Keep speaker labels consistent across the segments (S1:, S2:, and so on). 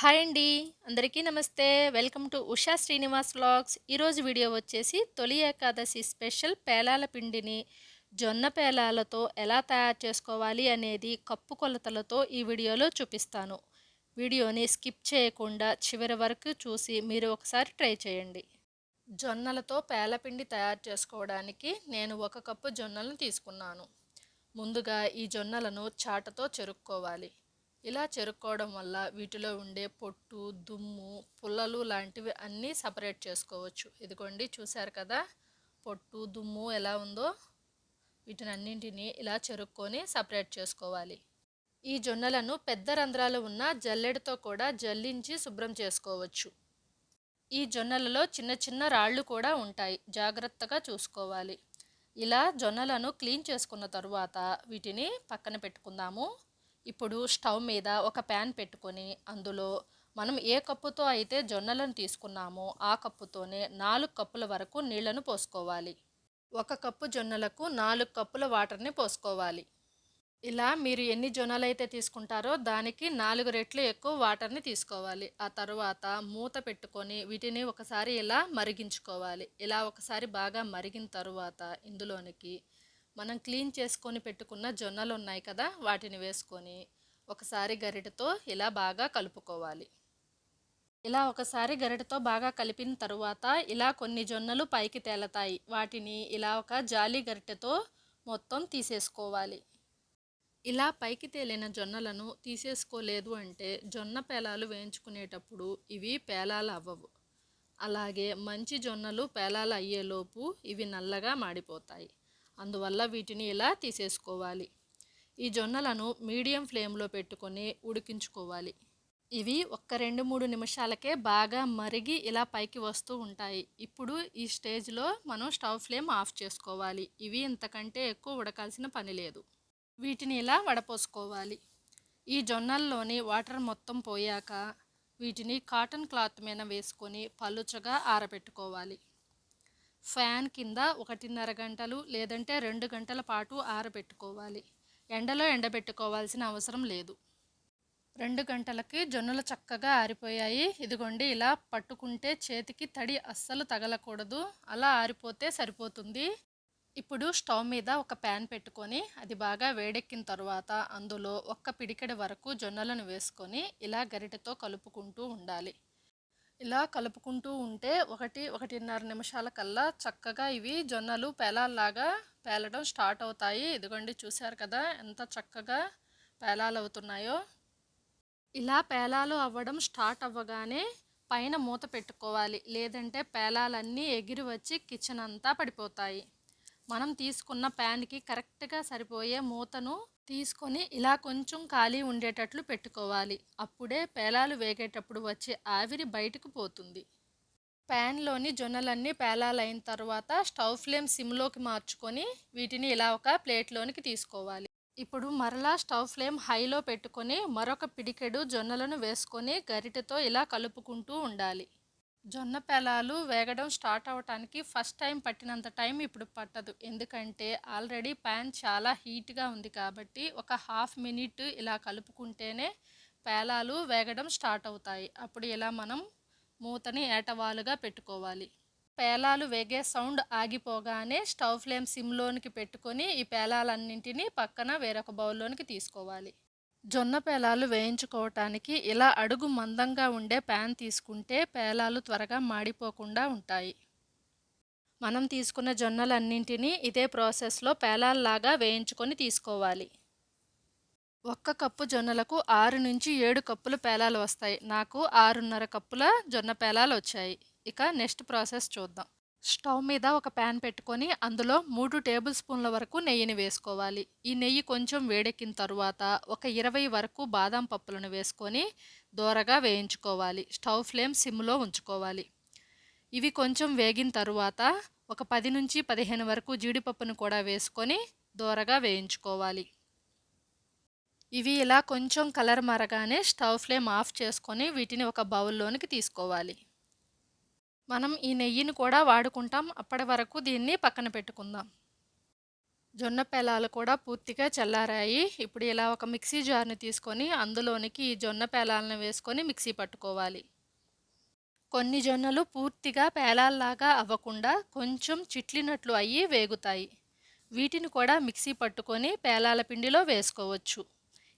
S1: Hi అండి. అందరికీ నమస్తే. Welcome to Usha Srinivas vlogs. ఈరోజు వీడియో వచ్చేసి తొలి ఏకాదశి స్పెషల్ పేలాల పిండిని జొన్న పేలాలతో ఎలా తయారు చేసుకోవాలి అనేది కప్పు కొలతలతో ఈ వీడియోలో చూపిస్తాను. వీడియోని స్కిప్ చేయకుండా చివరి వరకు చూసి మీరు ఒకసారి ట్రై చేయండి. జొన్నలతో పేలపిండి తయారు చేసుకోవడానికి నేను ఒక కప్పు జొన్నలను తీసుకున్నాను. ముందుగా ఈ జొన్నలను చాటతో చెరుక్కోవాలి. ఇలా చెరుక్కోవడం వల్ల వీటిలో ఉండే పొట్టు దుమ్ము పుల్లలు లాంటివి అన్నీ సపరేట్ చేసుకోవచ్చు. ఇదిగోండి చూశారు కదా? పొట్టు దుమ్ము ఎలా ఉందో వీటిని అన్నింటినీ ఇలా చెరుక్కొని సపరేట్ చేసుకోవాలి. ఈ జొన్నలను పెద్ద రంధ్రాలు ఉన్న జల్లెడతో కూడా జల్లించి శుభ్రం చేసుకోవచ్చు. ఈ జొన్నలలో చిన్న చిన్న రాళ్ళు కూడా ఉంటాయి. జాగ్రత్తగా చూసుకోవాలి. ఇలా జొన్నలను క్లీన్ చేసుకున్న తరువాత వీటిని పక్కన పెట్టుకుందాము. ఇప్పుడు స్టవ్ మీద ఒక ప్యాన్ పెట్టుకొని అందులో మనం ఏ కప్పుతో అయితే జొన్నలను తీసుకున్నామో ఆ కప్పుతోనే నాలుగు కప్పుల వరకు నీళ్ళను పోసుకోవాలి. ఒక కప్పు జొన్నలకు నాలుగు కప్పుల వాటర్ని పోసుకోవాలి. ఇలా మీరు ఎన్ని జొన్నలు అయితే తీసుకుంటారో దానికి నాలుగు రెట్లు ఎక్కువ వాటర్ని తీసుకోవాలి. ఆ తర్వాత మూత పెట్టుకొని వీటిని ఒకసారి ఇలా మరిగించుకోవాలి. ఇలా ఒకసారి బాగా మరిగిన తరువాత ఇందులోనికి మనం క్లీన్ చేసుకొని పెట్టుకున్న జొన్నలు ఉన్నాయి కదా వాటిని వేసుకొని ఒకసారి గరిటతో ఇలా బాగా కలుపుకోవాలి. ఇలా ఒకసారి గరిటతో బాగా కలిపిన తరువాత ఇలా కొన్ని జొన్నలు పైకి తేలతాయి. వాటిని ఇలా ఒక జాలి గరిటెతో మొత్తం తీసేసుకోవాలి. ఇలా పైకి తేలిన జొన్నలను తీసేసుకోలేదు అంటే జొన్న పేలాలు వేయించుకునేటప్పుడు ఇవి పేలాలు అవ్వవు. అలాగే మంచి జొన్నలు పేలాలు అయ్యేలోపు ఇవి నల్లగా మాడిపోతాయి. అందువల్ల వీటిని ఇలా తీసేసుకోవాలి? ఈ జొన్నలను మీడియం ఫ్లేమ్లో పెట్టుకొని ఉడికించుకోవాలి. ఇవి ఒక్క రెండు మూడు నిమిషాలకే బాగా మరిగి ఇలా పైకి వస్తూ ఉంటాయి. ఇప్పుడు ఈ స్టేజ్లో మనం స్టవ్ ఫ్లేమ్ ఆఫ్ చేసుకోవాలి. ఇవి ఇంతకంటే ఎక్కువ ఉడకాల్సిన పని లేదు. వీటిని ఇలా వడపోసుకోవాలి. ఈ జొన్నల్లోని వాటర్ మొత్తం పోయాక వీటిని కాటన్ క్లాత్ మీద వేసుకొని పలుచగా ఆరబెట్టుకోవాలి. ఫ్యాన్ కింద ఒకటిన్నర గంటలు లేదంటే రెండు గంటల పాటు ఆరబెట్టుకోవాలి. ఎండలో ఎండబెట్టుకోవాల్సిన అవసరం లేదు. రెండు గంటలకి జొన్నలు చక్కగా ఆరిపోయాయి. ఇదిగోండి ఇలా పట్టుకుంటే చేతికి తడి అస్సలు తగలకూడదు. అలా ఆరిపోతే సరిపోతుంది. ఇప్పుడు స్టవ్ మీద ఒక ప్యాన్ పెట్టుకొని అది బాగా వేడెక్కిన తర్వాత అందులో ఒక్క పిడికెడు వరకు జొన్నలను వేసుకొని ఇలా గరిటెతో కలుపుకుంటూ ఉండాలి. ఇలా కలుపుకుంటూ ఉంటే ఒకటి ఒకటిన్నర నిమిషాల కల్లా చక్కగా ఇవి జొన్నలు పేలాల్లాగా పేలడం స్టార్ట్ అవుతాయి. ఇదిగోండి చూశారు కదా ఎంత చక్కగా పేలాలు అవుతున్నాయో. ఇలా పేలాలు అవ్వడం స్టార్ట్ అవ్వగానే పైన మూత పెట్టుకోవాలి. లేదంటే పేలాలన్నీ ఎగిరి వచ్చి కిచెన్ అంతా పడిపోతాయి. మనం తీసుకున్న ప్యాన్కి కరెక్ట్గా సరిపోయే మూతను తీసుకొని ఇలా కొంచెం ఖాళీ ఉండేటట్లు పెట్టుకోవాలి. అప్పుడే పేలాలు వేగేటప్పుడు వచ్చే ఆవిరి బయటకు పోతుంది. ప్యాన్లోని జొన్నలన్నీ పేలాలైన తర్వాత స్టవ్ ఫ్లేమ్ సిమ్లోకి మార్చుకొని వీటిని ఇలా ఒక ప్లేట్లోనికి తీసుకోవాలి. ఇప్పుడు మరలా స్టవ్ ఫ్లేమ్ హైలో పెట్టుకొని మరొక పిడికెడు జొన్నలను వేసుకొని గరిటెతో ఇలా కలుపుకుంటూ ఉండాలి. జొన్న పేలాలు వేగడం స్టార్ట్ అవ్వటానికి ఫస్ట్ టైం పట్టినంత టైం ఇప్పుడు పట్టదు. ఎందుకంటే ఆల్రెడీ ప్యాన్ చాలా హీట్గా ఉంది కాబట్టి ఒక హాఫ్ మినిట్ ఇలా కలుపుకుంటేనే పేలాలు వేగడం స్టార్ట్ అవుతాయి. అప్పుడు ఇలా మనం మూతని ఏటవాలుగా పెట్టుకోవాలి. పేలాలు వేగే సౌండ్ ఆగిపోగానే స్టవ్ ఫ్లేమ్ సిమ్లోనికి పెట్టుకొని ఈ పేలాలన్నింటినీ పక్కన వేరొక బౌల్లోనికి తీసుకోవాలి. జొన్న పేలాలు వేయించుకోవటానికి ఇలా అడుగు మందంగా ఉండే ప్యాన్ తీసుకుంటే పేలాలు త్వరగా మాడిపోకుండా ఉంటాయి. మనం తీసుకున్న జొన్నలన్నింటినీ ఇదే ప్రాసెస్లో పేలాల్లాగా వేయించుకొని తీసుకోవాలి. ఒక్క కప్పు జొన్నలకు ఆరు నుంచి ఏడు కప్పులు పేలాలు వస్తాయి. నాకు ఆరున్నర కప్పుల జొన్న పేలాలు వచ్చాయి. ఇక నెక్స్ట్ ప్రాసెస్ చూద్దాం. స్టవ్ మీద ఒక ప్యాన్ పెట్టుకొని అందులో మూడు టేబుల్ స్పూన్ల వరకు నెయ్యిని వేసుకోవాలి. ఈ నెయ్యి కొంచెం వేడెక్కిన తరువాత ఒక ఇరవై వరకు బాదం పప్పులను వేసుకొని దోరగా వేయించుకోవాలి. స్టవ్ ఫ్లేమ్ సిమ్లో ఉంచుకోవాలి. ఇవి కొంచెం వేగిన తరువాత ఒక పది నుంచి పదిహేను వరకు జీడిపప్పును కూడా వేసుకొని దోరగా వేయించుకోవాలి. ఇవి ఇలా కొంచెం కలర్ మరగానే స్టవ్ ఫ్లేమ్ ఆఫ్ చేసుకొని వీటిని ఒక బౌల్లోనికి తీసుకోవాలి. మనం ఈ నెయ్యిని కూడా వాడుకుంటాం. అప్పటి వరకు దీన్ని పక్కన పెట్టుకుందాం. జొన్న పేలాలు కూడా పూర్తిగా చల్లారాయి. ఇప్పుడు ఇలా ఒక మిక్సీ జార్ని తీసుకొని అందులోనికి ఈ జొన్న పేలాలను వేసుకొని మిక్సీ పట్టుకోవాలి. కొన్ని జొన్నలు పూర్తిగా పేలాల్లాగా అవ్వకుండా కొంచెం చిట్లినట్లు అయ్యి వేగుతాయి. వీటిని కూడా మిక్సీ పట్టుకొని పేలాల పిండిలో వేసుకోవచ్చు.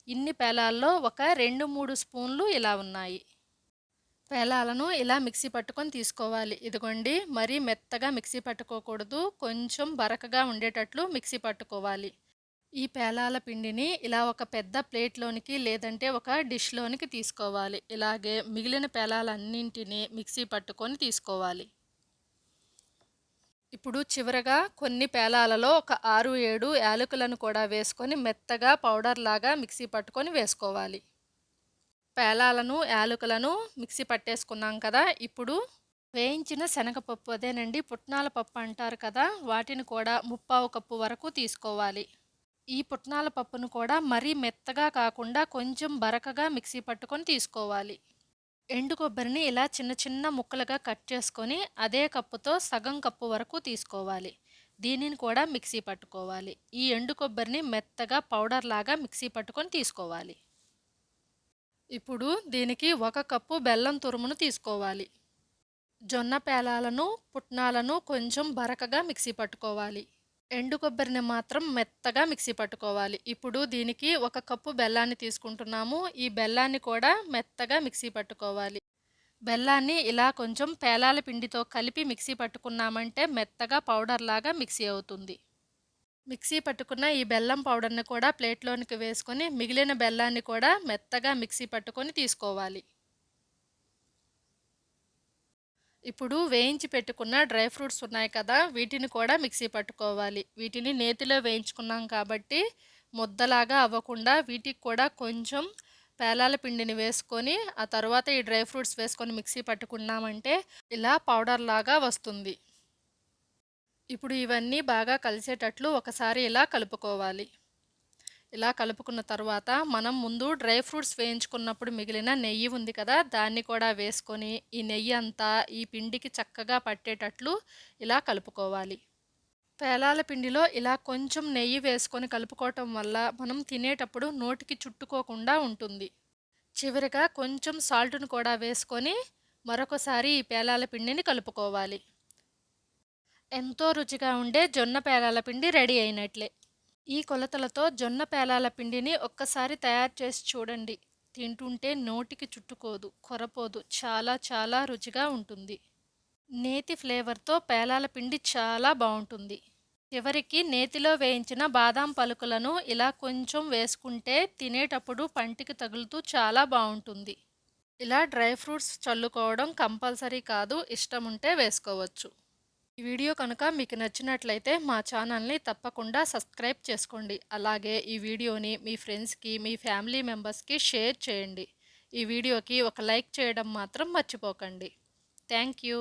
S1: ఇన్ని పేలాల్లో ఒక రెండు మూడు స్పూన్లు ఇలా ఉన్నాయి. పేలాలను ఇలా మిక్సీ పట్టుకొని తీసుకోవాలి. ఇదిగోండి మరీ మెత్తగా మిక్సీ పట్టుకోకూడదు. కొంచెం బరకగా ఉండేటట్లు మిక్సీ పట్టుకోవాలి. ఈ పేలాల పిండిని ఇలా ఒక పెద్ద ప్లేట్లోనికి లేదంటే ఒక డిష్లోనికి తీసుకోవాలి. ఇలాగే మిగిలిన పేలాలన్నింటినీ మిక్సీ పట్టుకొని తీసుకోవాలి. ఇప్పుడు చివరగా కొన్ని పేలాలలో ఒక ఆరు ఏడు యాలకులను కూడా వేసుకొని మెత్తగా పౌడర్ లాగా మిక్సీ పట్టుకొని వేసుకోవాలి. పేలాలను యాలకులను మిక్సీ పట్టేసుకున్నాం కదా ఇప్పుడు వేయించిన శనగపప్పు అదేనండి పుట్నాల పప్పు అంటారు కదా వాటిని కూడా ముప్పావు కప్పు వరకు తీసుకోవాలి. ఈ పుట్నాల పప్పును కూడా మరీ మెత్తగా కాకుండా కొంచెం బరకగా మిక్సీ పట్టుకొని తీసుకోవాలి. ఎండు కొబ్బరిని ఇలా చిన్న చిన్న ముక్కలుగా కట్ చేసుకొని అదే కప్పుతో సగం కప్పు వరకు తీసుకోవాలి. దీనిని కూడా మిక్సీ పట్టుకోవాలి. ఈ ఎండు కొబ్బరిని మెత్తగా పౌడర్ లాగా మిక్సీ పట్టుకొని తీసుకోవాలి. ఇప్పుడు దీనికి ఒక కప్పు బెల్లం తురుమును తీసుకోవాలి. జొన్న పేలాలను పుట్నాలను కొంచెం బరకగా మిక్సీ పట్టుకోవాలి. ఎండు కొబ్బరిని మాత్రం మెత్తగా మిక్సీ పట్టుకోవాలి. ఇప్పుడు దీనికి ఒక కప్పు బెల్లాన్ని తీసుకుంటున్నాము. ఈ బెల్లాన్ని కూడా మెత్తగా మిక్సీ పట్టుకోవాలి. బెల్లాన్ని ఇలా కొంచెం పేలాల పిండితో కలిపి మిక్సీ పట్టుకున్నామంటే మెత్తగా పౌడర్ లాగా మిక్సీ అవుతుంది. మిక్సీ పట్టుకున్న ఈ బెల్లం పౌడర్ని కూడా ప్లేట్లోనికి వేసుకొని మిగిలిన బెల్లాన్ని కూడా మెత్తగా మిక్సీ పట్టుకొని తీసుకోవాలి. ఇప్పుడు వేయించి పెట్టుకున్న డ్రై ఫ్రూట్స్ ఉన్నాయి కదా వీటిని కూడా మిక్సీ పట్టుకోవాలి. వీటిని నేతిలో వేయించుకున్నాం కాబట్టి ముద్దలాగా అవ్వకుండా వీటికి కూడా కొంచెం పేలాల పిండిని వేసుకొని ఆ తర్వాత ఈ డ్రై ఫ్రూట్స్ వేసుకొని మిక్సీ పట్టుకున్నామంటే ఇలా పౌడర్ లాగా వస్తుంది. ఇప్పుడు ఇవన్నీ బాగా కలిసేటట్లు ఒకసారి ఇలా కలుపుకోవాలి. ఇలా కలుపుకున్న తర్వాత మనం ముందు డ్రై ఫ్రూట్స్ వేయించుకున్నప్పుడు మిగిలిన నెయ్యి ఉంది కదా దాన్ని కూడా వేసుకొని ఈ నెయ్యి అంతా ఈ పిండికి చక్కగా పట్టేటట్లు ఇలా కలుపుకోవాలి. పేలాల పిండిలో ఇలా కొంచెం నెయ్యి వేసుకొని కలుపుకోవటం వల్ల మనం తినేటప్పుడు నోటికి చుట్టుకోకుండా ఉంటుంది. చివరిగా కొంచెం సాల్ట్ను కూడా వేసుకొని మరొకసారి ఈ పేలాల పిండిని కలుపుకోవాలి. ఎంతో రుచిగా ఉండే జొన్న పేలాల పిండి రెడీ అయినట్లే. ఈ కొలతలతో జొన్న పేలాల పిండిని ఒక్కసారి తయారు చేసి చూడండి. తింటుంటే నోటికి చుట్టుకోదు కొరపోదు చాలా చాలా రుచిగా ఉంటుంది. నేతి ఫ్లేవర్తో పేలాల పిండి చాలా బాగుంటుంది. చివరికి నేతిలో వేయించిన బాదాం పలుకులను ఇలా కొంచెం వేసుకుంటే తినేటప్పుడు పంటికి తగులుతూ చాలా బాగుంటుంది. ఇలా డ్రై ఫ్రూట్స్ చల్లుకోవడం కంపల్సరీ కాదు ఇష్టం ఉంటే వేసుకోవచ్చు. ఈ వీడియో కనుక మీకు నచ్చినట్లయితే మా ఛానల్ని తప్పకుండా సబ్స్క్రైబ్ చేసుకోండి. అలాగే ఈ వీడియోని మీ ఫ్రెండ్స్కి మీ ఫ్యామిలీ మెంబర్స్కి షేర్ చేయండి. ఈ వీడియోకి ఒక లైక్ చేయడం మాత్రం మర్చిపోకండి. Thank you.